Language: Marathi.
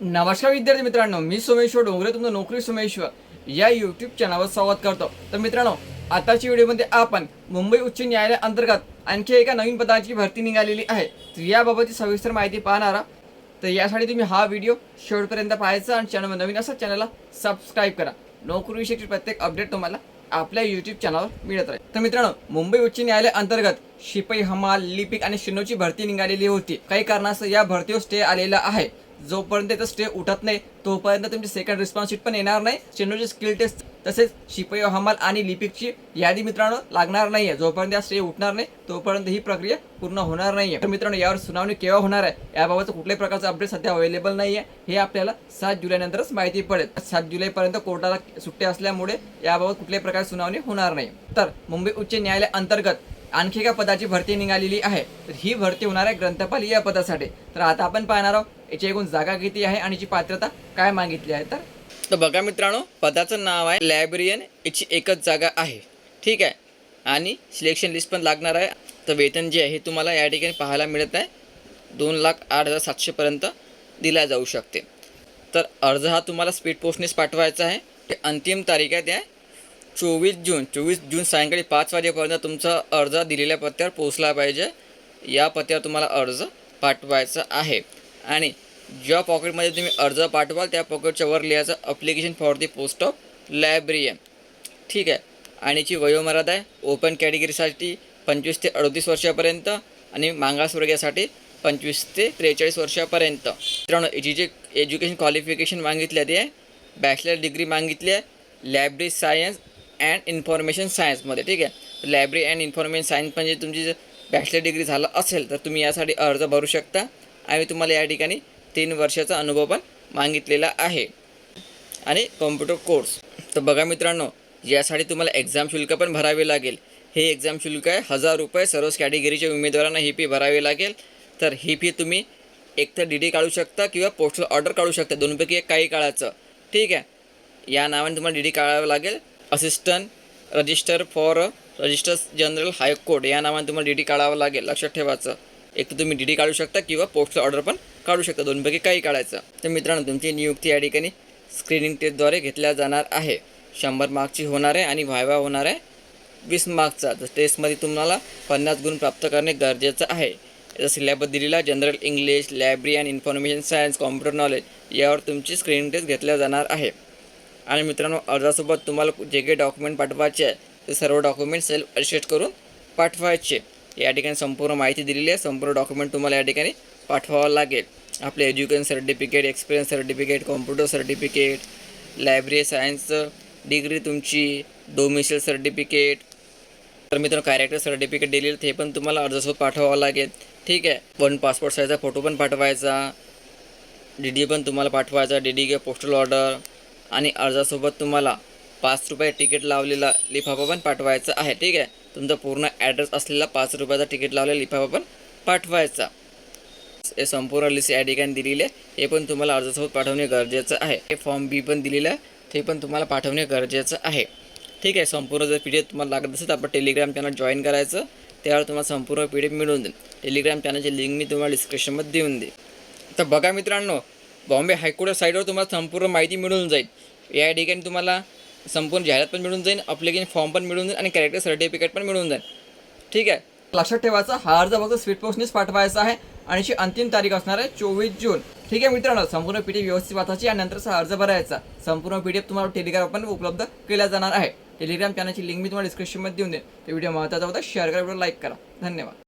नमस्कार विद्यार्थी मित्रांनो मी सोमेश्वर डोंगरे तुमचं नोकरी सोमेश्वर. या युट्यूब चॅनलवर संवाद करतो. तर मित्रांनो आताच्या व्हिडिओमध्ये आपण मुंबई उच्च न्यायालया अंतर्गत आणखी एका नवीन पदाची भरती निघालेली आहे. तर याबाबतची सविस्तर माहिती पाहणार. तर यासाठी तुम्ही हा व्हिडिओ शेवटपर्यंत पाहायचा आणि चॅनल नवीन असा चॅनलला सबस्क्राईब करा. नोकरीविषयीची प्रत्येक अपडेट तुम्हाला आपल्या युट्यूब चॅनलवर मिळत राहील. तर मित्रांनो मुंबई उच्च न्यायालय अंतर्गत शिपाई हमाल लिपिक आणि शिनोची भरती निघालेली होती. काही कारणास्तव या भरतीवर स्टे आलेला आहे. जोपर्यंत त्याचा स्टे उठत नाही तोपर्यंत तुमची सेकंड रिस्पॉन्स शीट पण येणार नाही. चेंडूची स्किल टेस्ट तसेच शिपाई हमाल आणि लिपिकची यादी मित्रांनो लागणार नाहीये. जोपर्यंत या स्टे उठणार नाही तोपर्यंत ही प्रक्रिया पूर्ण होणार नाहीये. तर मित्रांनो यावर सुनावणी केव्हा होणार आहे? याबाबत कुठल्याही प्रकारचं अपडेट सध्या अवेलेबल नाही आहे हे आपल्याला सात जुलैनंतरच माहिती पडेल. सात जुलैपर्यंत कोर्टाला सुट्टी असल्यामुळे याबाबत कुठल्याही प्रकारची सुनावणी होणार नाही. तर मुंबई उच्च न्यायालय अंतर्गत आणखी एका पदाची भरती निघालेली आहे. तर ही भरती होणार आहे ग्रंथपाल या पदासाठी. तर आता आपण पाहणार आहोत याची एकूण जागा किती आहे आणि याची पात्रता काय मागितली आहे. तर तर बघा मित्रांनो पदाचं नाव आहे लायब्रेरियन याची एकच जागा आहे. ठीक आहे? आणि सिलेक्शन लिस्ट पण लागणार आहे. तर वेतन जे आहे हे तुम्हाला या ठिकाणी पाहायला मिळत आहे. दोन लाख आठ हजार सातशेपर्यंत दिला जाऊ शकते. तर अर्ज हा तुम्हाला स्पीड पोस्टनेच पाठवायचा आहे. ते अंतिम तारीख आहे त्या चोवीस जून चोवीस जून सायंकाळी पाच वाजेपर्यंत तुमचा अर्ज दिलेल्या पत्त्यावर पोहोचला पाहिजे. या पत्त्यावर तुम्हाला अर्ज पाठवायचा आहे. आणि ज्या पॉकेटमध्ये तुम्ही अर्ज पाठवाल त्या पॉकेटच्या वर लिहायचं application for the post of librarian ठीक आहे? आणि याची वयोमर्यादा आहे. ओपन कॅटेगरीसाठी पंचवीस ते अडतीस वर्षापर्यंत आणि मागासवर्गीयासाठी पंचवीस ते त्रेचाळीस वर्षापर्यंत. मित्रांनो याची जे एज्युकेशन क्वालिफिकेशन मागितली आहे ते आहे. बॅचलर डिग्री मागितली आहे. लॅबरी सायन्स अँड इन्फॉर्मेशन सायन्समध्ये ठीक आहे? लायब्ररी अँड इन्फॉर्मेशन सायन्स म्हणजे तुमची जर बॅचलर डिग्री झालं असेल तर तुम्ही यासाठी अर्ज भरू शकता. आणि तुम्हाला या ठिकाणी तीन वर्षाचा अनुभव पण मागितलेला आहे. आणि कॉम्प्युटर कोर्स तर बघा मित्रांनो यासाठी तुम्हाला एक्झाम शुल्क पण भरावे लागेल. हे एक्झाम शुल्क आहे हजार रुपये. सर्वच कॅटेगरीच्या उमेदवारांना ही फी भरावी लागेल. तर ही फी तुम्ही एकतर डी डी काढू शकता किंवा पोस्टल ऑर्डर काढू शकता. दोनपैकी एक काही काळाचं. ठीक आहे? या नावाने तुम्हाला डी डी काढावं लागेल. Assistant registrar for registrar general high court या नावाने तुम्हाला डी डी काढावं लागेल. लक्षात ठेवायचं. एक तर तुम्ही डी डी काढू शकता किंवा पोस्टल ऑर्डर पण काढू शकता. दोनपैकी काही काढायचं. तर मित्रांनो तुमची नियुक्ती या ठिकाणी स्क्रीनिंग टेस्टद्वारे घेतल्या जाणार आहे. शंभर मार्कची होणार आहे आणि व्हायवा होणार आहे वीस मार्कचा तर टेस्टमध्ये तुम्हाला पन्नास गुण प्राप्त करणे गरजेचं आहे. याचा सिलेबस दिलेला general English library and information science computer knowledge यावर तुमची स्क्रीनिंग टेस्ट घेतल्या जाणार आहे. आणि मित्रांनो अर्जासोबत तुम्हाला जे काही डॉक्युमेंट पाठवायचे आहे ते सर्व डॉक्युमेंट सेल्फ असिस्ट करून पाठवायचे. या ठिकाणी संपूर्ण माहिती दिलेली आहे. संपूर्ण डॉक्युमेंट तुम्हाला या ठिकाणी पाठवावं लागेल. आपले education certificate experience certificate computer certificate library सायन्सचं degree तुमची डोमिशियल सर्टिफिकेट तर मित्रांनो कॅरेक्टर सर्टिफिकेट दिलेलं ते पण तुम्हाला अर्जासोबत पाठवावं लागेल. ठीक आहे? वन पासपोर्ट साईजचा फोटो पण पाठवायचा. डी डी पण तुम्हाला पाठवायचा. डी डी किंवा पोस्टल ऑर्डर आणि अर्जासोबत तुम्हाला पाच रुपये तिकीट लावलेला लिफाफा पण पाठवायचा आहे ठीक आहे? तुमचा पूर्ण ॲड्रेस असलेला पाच रुपयाचा तिकीट लावलेला लिफाफा पण पाठवायचा. हे संपूर्ण लिस्ट या ठिकाणी दिलेली आहे. हे पण तुम्हाला अर्जासोबत पाठवणे गरजेचं आहे. हे फॉर्म बी पण दिलेलं आहे. ते पण तुम्हाला पाठवणे गरजेचं आहे. ठीक आहे संपूर्ण जर पी डी एफ तुम्हाला लागत असेल तर आपण टेलिग्राम चॅनल जॉईन करायचं. त्यावर तुम्हाला संपूर्ण पी डी एफ मिळून देईल टेलिग्राम चॅनलची लिंक मी तुम्हाला डिस्क्रिप्शनमध्ये देऊन देईल तर बघा मित्रांनो बॉम्बे हायकोर्ट साईडवर तुम्हाला संपूर्ण माहिती मिळून जाईल. या ठिकाणी तुम्हाला संपूर्ण जाहिरात पण मिळून जाईल अप्लिकेशन फॉर्म पण मिळून जाईल आणि कॅरेक्टर सर्टिफिकेट पण मिळून जाईल. ठीक आहे? लक्षात ठेवायचा हा अर्ज फक्त स्पीड पोस्टनेच पाठवायचा आहे आणि याची अंतिम तारीख असणार आहे चोवीस जून. ठीक आहे मित्रांनो संपूर्ण पी डी व्यवस्थित वाचायची आणि नंतरचा अर्ज भरायचा. संपूर्ण पी डी एफ तुम्हाला टेलिग्राम पण उपलब्ध केला जाणार आहे. टेलिग्राम चॅनलची लिंक मी तुम्हाला डिस्क्रिप्शनमध्ये देऊन देईन. ते व्हिडिओ महत्त्वाचा होता शेअर करा व्हिडिओ लाईक करा. धन्यवाद.